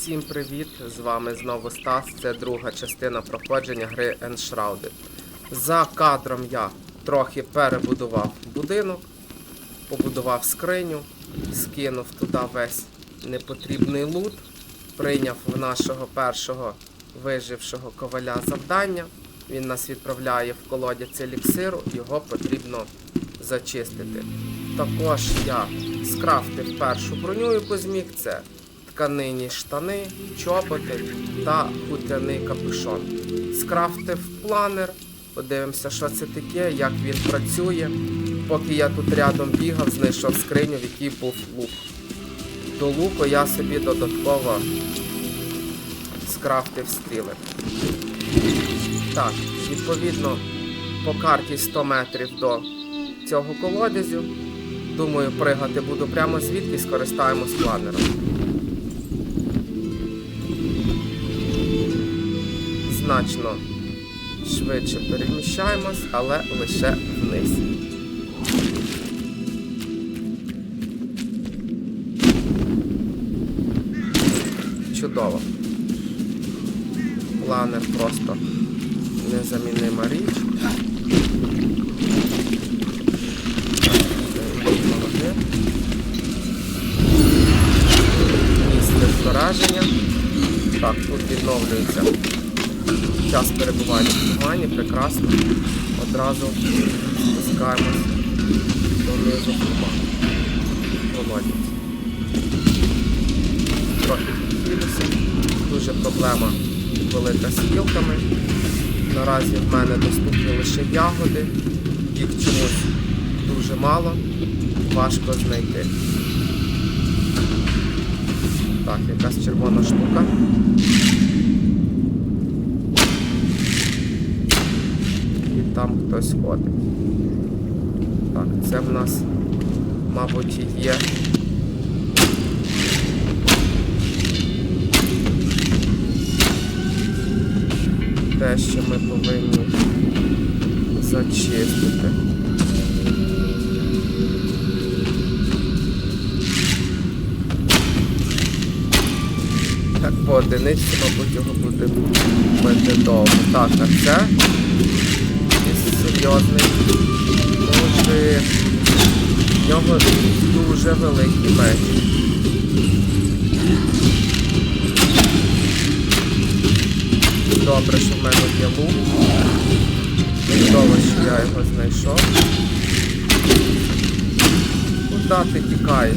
Всім привіт! З вами знову Стас. Це друга частина проходження гри Enshrouded. За кадром я трохи перебудував будинок, побудував скриню, скинув туди весь непотрібний лут, прийняв в нашого першого вижившого коваля завдання. Він нас відправляє в колодязь еліксиру, його потрібно зачистити. Також я скрафтив першу броню, яку зміг. Це тканині штани, чоботи та хутяний капюшон. Скрафтив планер, подивимося, що це таке, як він працює. Поки я тут рядом бігав, знайшов скриню, в якій був лук. До луку я собі додатково скрафтив стріли. Так, відповідно, по карті 100 метрів до цього колодязю. Думаю, пригати буду прямо звідки скористаємось планером. Значно швидше переміщаємось, але лише вниз. Чудово. Планер просто незамінима річ. Місце збереження. Так, тут відновлюється час перебування в тумані, прекрасно. Одразу спускаємось донизу хуба. Колодязь. Трохи підхилюся. Дуже проблема велика з гілками. Наразі в мене доступні лише ягоди. Їх чомусь дуже мало, важко знайти. Так, якась червона штука. І там хтось ходить. Так, це в нас, мабуть, і є. Те, що ми повинні зачистити. Так, по одиниці, мабуть, його буде довго. Так, а це серйозний мужик. В нього дуже великий меч. Добре, що в мене є лук. Чудово, що я його знайшов. Куди ти тікаєш?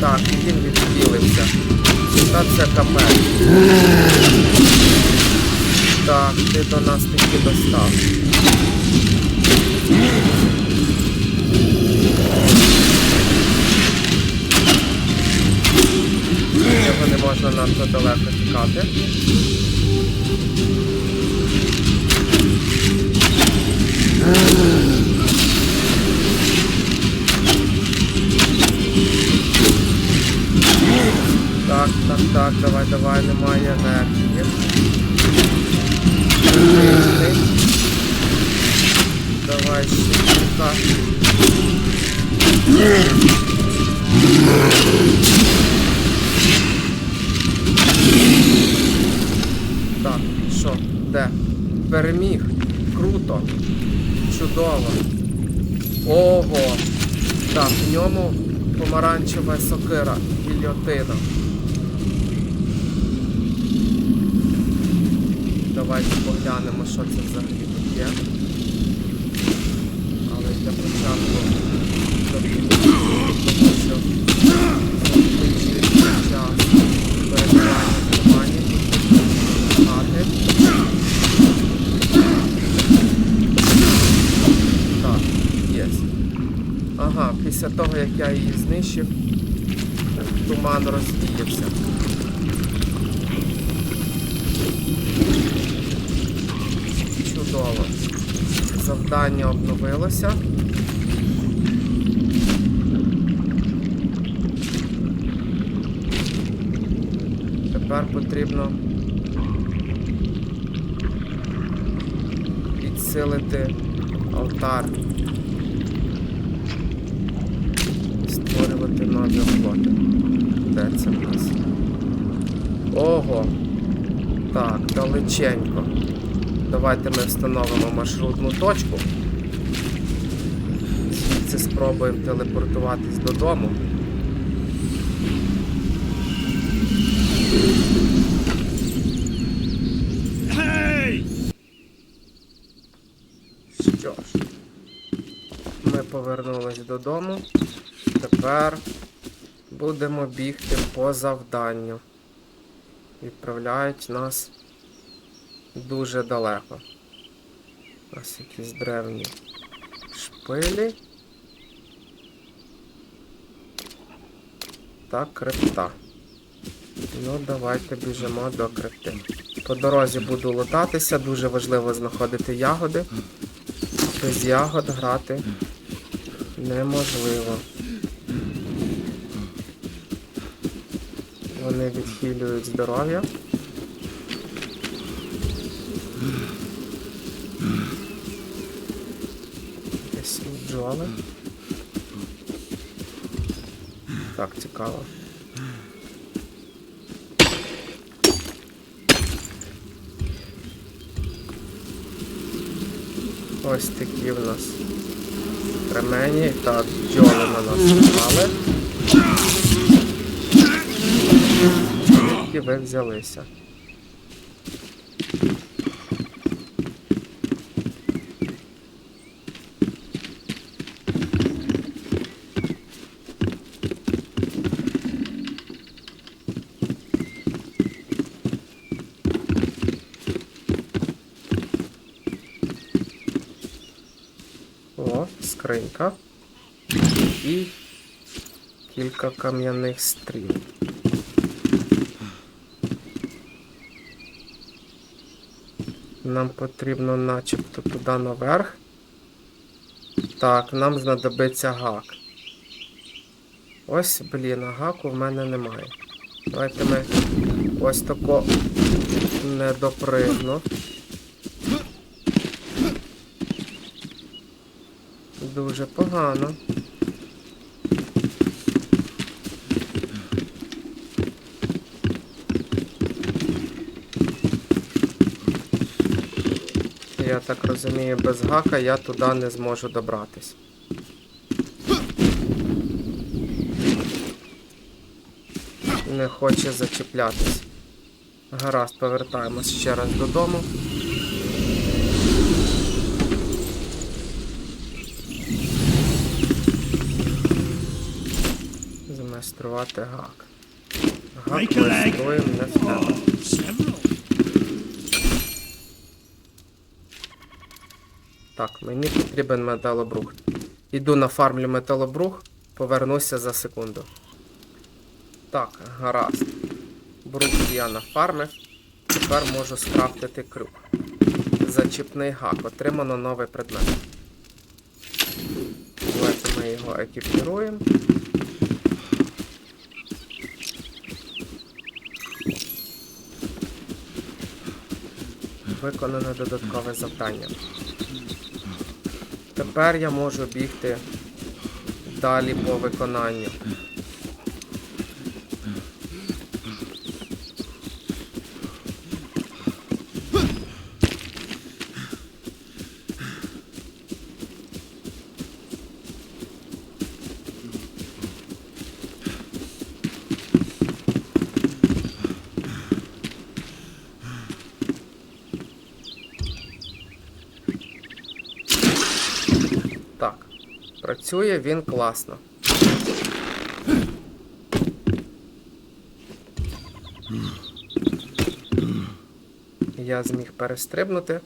Так, він відхилився. Та це. Так, ти до нас таки достав. Його не можна надто далеко тікати. Так, так, так, давай, давай, немає енергії. Давай ще так. Так, що, де? Переміг. Круто. Чудово. Ого. Так, в ньому помаранчева сокира, гільйотина. Давайте поглянемо, що це взагалі тут є. Але для початку. Так, є. Ага, після того як я її знищив, туман розвіявся. Завдання обновилося. Тепер потрібно підсилити алтар авіафлоти. Де це в нас? Ого. Так, далеченько. Давайте ми встановимо маршрутну точку. Звідси спробуємо телепортуватись додому. Що ж, ми повернулись додому. Тепер будемо бігти по завданню. Відправляють нас дуже далеко. Ось якісь древні шпилі. Та крипта. Ну, давайте біжимо до крипти. По дорозі буду лутатися, дуже важливо знаходити ягоди. Без ягод грати неможливо. Вони відхилюють здоров'я. Десь бджоли. Так, цікаво. Ось такі в нас ремені. Так, бджоли на нас напали. Звідки ви взялися? Скринька. І кілька кам'яних стріл. Нам потрібно начебто туди наверх. Так, нам знадобиться гак. Ось, блін, а гаку в мене немає. Давайте ми ось тако не допригну. Дуже погано. Я так розумію, без гака я туди не зможу добратись. Не хоче зачіплятись. Гаразд, повертаємось ще раз додому. Змайструвати гак. Гак майструємо не в тебе. Так, мені потрібен металобрух. Іду на фармлю металобрух, повернуся за секунду. Так, гаразд. Брух я нафармив. Тепер можу скрафтити крюк. Зачіпний гак. Отримано новий предмет. Давайте ми його екіпіруємо. Виконане додаткове завдання. Тепер я можу бігти далі по виконанню. Так, працює він класно. Я зміг перестрибнути,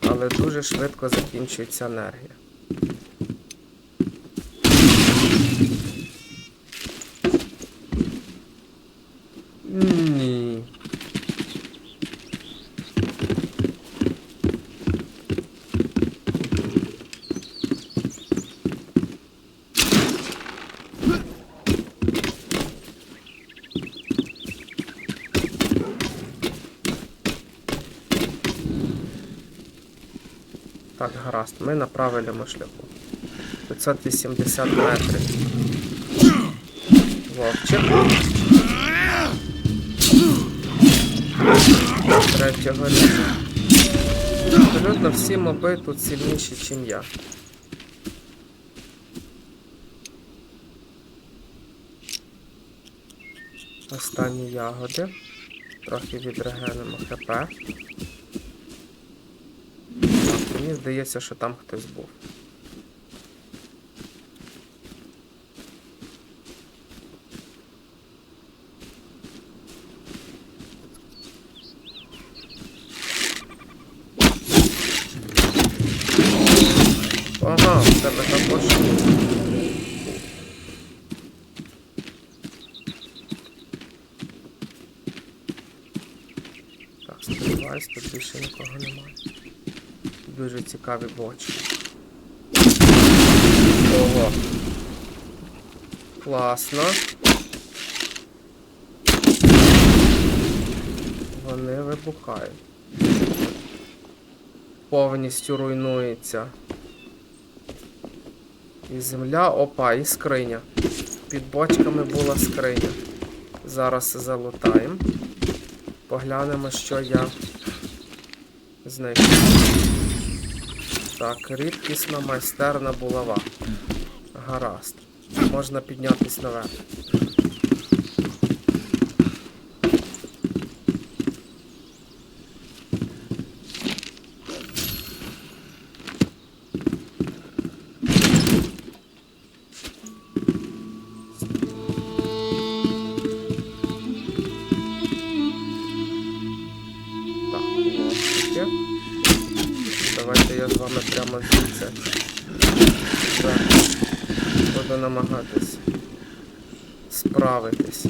але дуже швидко закінчується енергія. Ні. Так, гаразд, ми на правильному шляху. 580 метрів. Вовчик. Третього рівня. Абсолютно всі моби тут сильніші, ніж я. Останні ягоди. Трохи відрегенемо ХП. Мені здається, що там хтось був. Ага, в тебе також. Так, сподіваюсь, тут більше нікого немає. Цікаві бочки. Ого. Класно. Вони вибухають. Повністю руйнується. І земля, опа, і скриня. Під бочками була скриня. Зараз залутаємо. Поглянемо, що я знайшов. Так, рідкісна майстерна булава. Гаразд. Можна піднятись наверх. Справитись.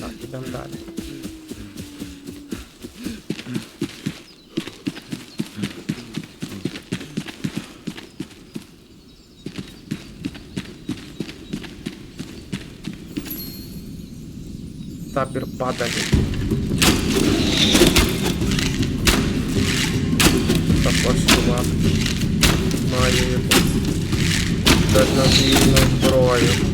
Так, ідемо далі. Табір падалі. Також чувак має якусь дальнобійну зброю.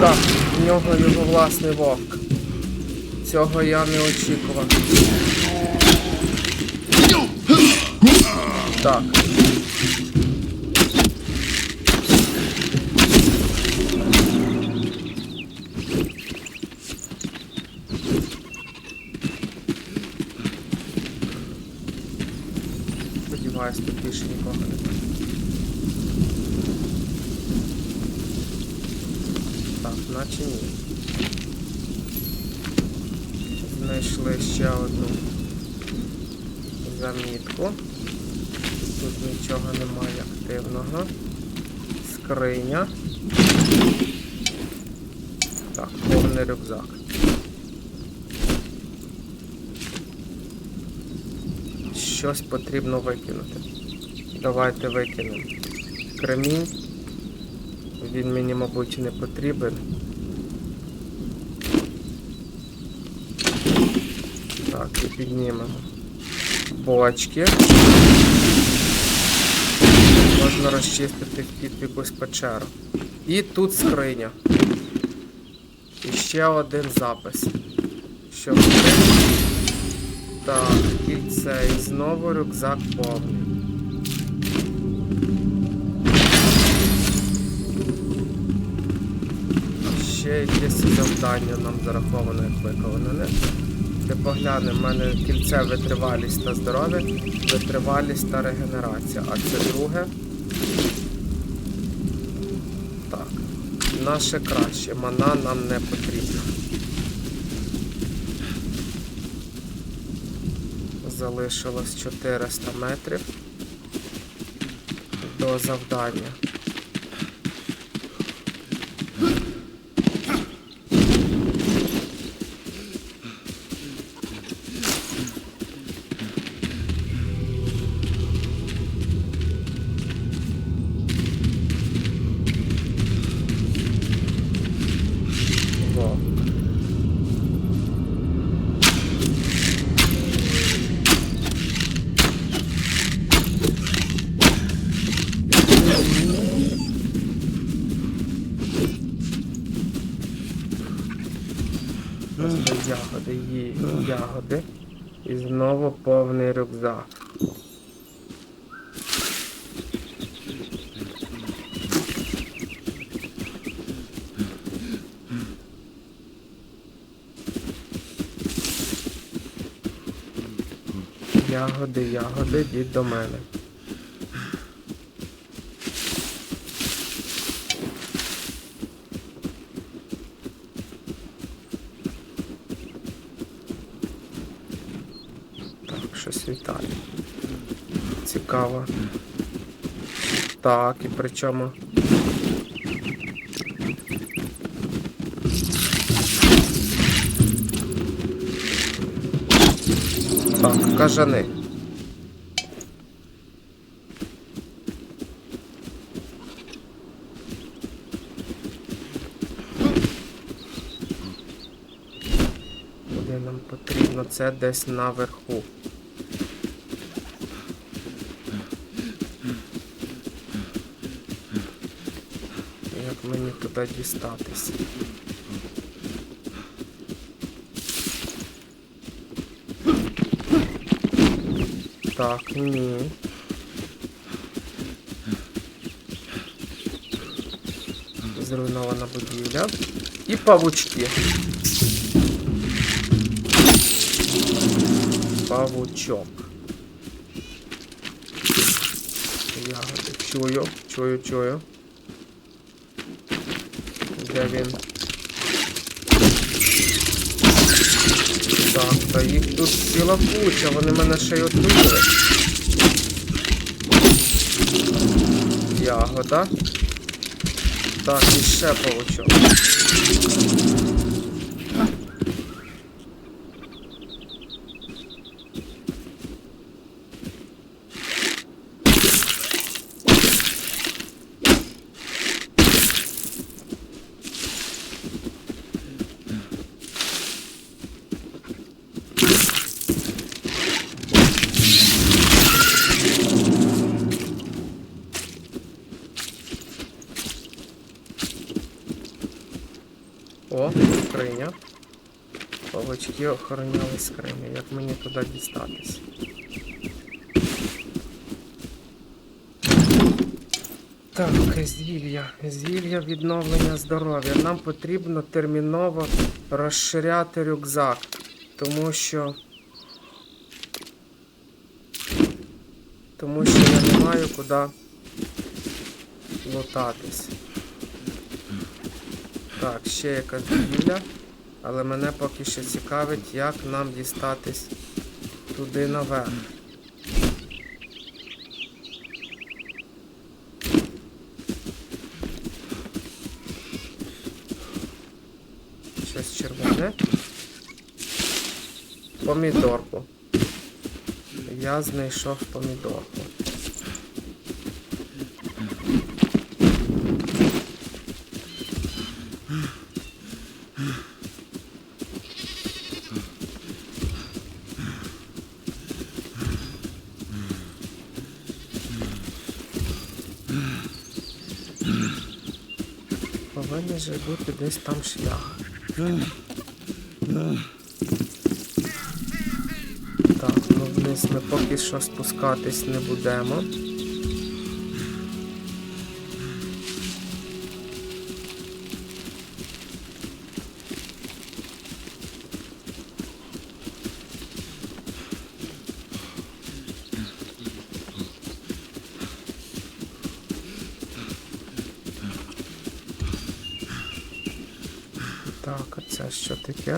Так, в нього його власний вовк. Цього я не очікував. Так. Сподіваюсь, тут більше нікого немає. Так, наче ні. Знайшли ще одну замітку. Тут нічого немає активного. Скриня. Так, повний рюкзак. Щось потрібно викинути. Давайте викинемо. Кремінь. Він мені, мабуть, не потрібен. Так, і піднімемо. Бочки. Можна розчистити в якусь печеру. І тут скриня. І ще один запис. Що в? Так, і знову рюкзак повний. Ще якесь завдання нам зараховано як виконане. Ти поглянемо, в мене кільце витривалість та здоров'я, витривалість та регенерація. А це друге. Так. Наше краще. Мана нам не потрібна. Залишилось 400 метрів до завдання. Її ягоди. І знову повний рюкзак. Ягоди, ягоди, йдіть до мене. Так, щось вітає. Цікаво. Так, і при чому? Так, кажани. Куди нам потрібно? Це десь наверху. Як туди дістатися? Так, ні. Зруйнована будівля. І павучки. Павучок. Ягоди. Чую, чую, чую. Де він? Так, та їх тут ціла куча, вони мене ще й отруїли. Ягода. Так, і ще павучок. О, скриня. Павучки охороняли скриню. Як мені туди дістатись? Так, зілля. Зілля відновлення здоров'я. Нам потрібно терміново розширяти рюкзак. Тому що. Тому що я не маю куди лутатись. Так, ще якась будівля. Але мене поки що цікавить, як нам дістатись туди наверх. Щось червоне. Помідорку. Я знайшов помідорку. Же бути десь там шлях. Так, ну вниз ми поки що спускатись не будемо.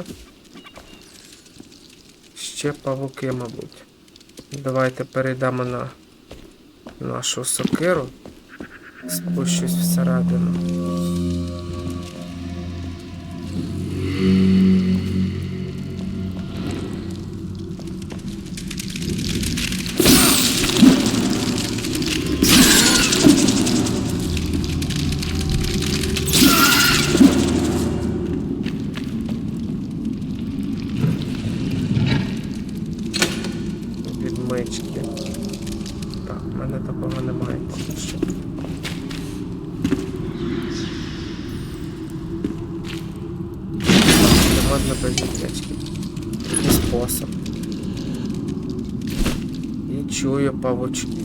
Що? Ще павуки, мабуть. Давайте перейдемо на нашу сокиру. Спущусь всередину. Чую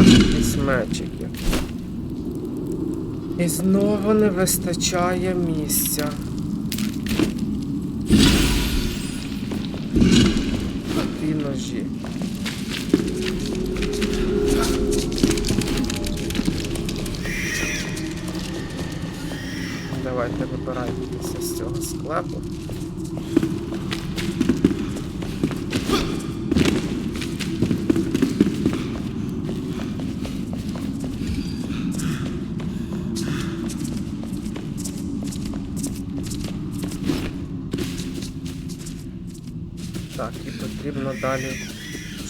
Так, якісь. І знову не вистачає місця. І ножі. Давайте вибирайтеся з цього склепу. Так, і потрібно далі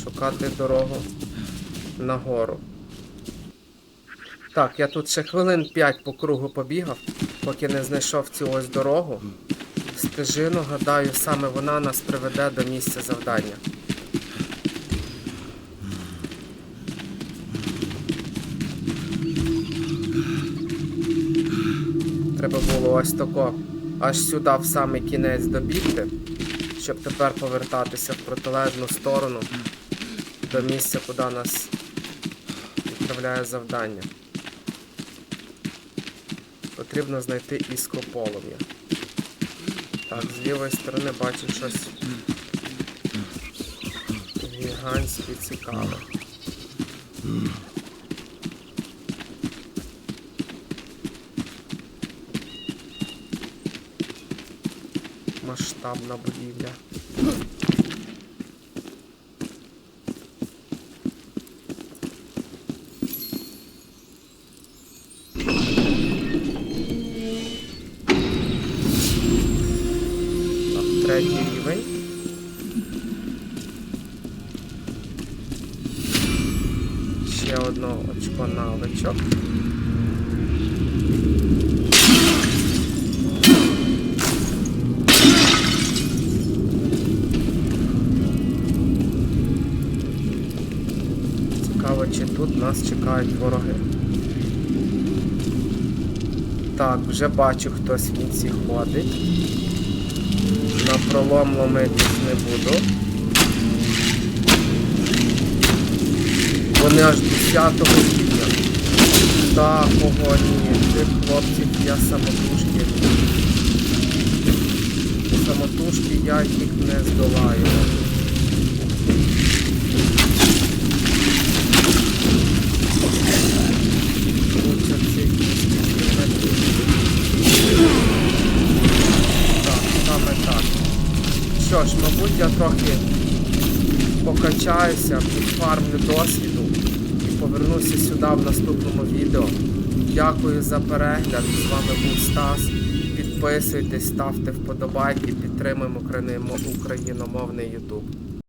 шукати дорогу нагору. Так, я тут ще хвилин 5 по кругу побігав, поки не знайшов цю ось дорогу. Стежину, гадаю, саме вона нас приведе до місця завдання. Треба було ось тако аж сюди в самий кінець добігти, щоб тепер повертатися в протилежну сторону до місця, куди нас відправляє завдання. Потрібно знайти іскру полум'я. Так, з лівої сторони бачу щось гігантське цікаве. Масштабна будівля. Вже бачу, хтось в кінці ходить. На пролом ломитись не буду. Вони аж 10-го квітня. Та погоні, цих хлопців я самотужки. Самотужки я їх не здолаю. Що ж, мабуть, я трохи покачаюся, підфармлю досвіду і повернуся сюди в наступному відео. Дякую за перегляд. З вами був Стас. Підписуйтесь, ставте вподобайки, підтримуємо україномовний YouTube.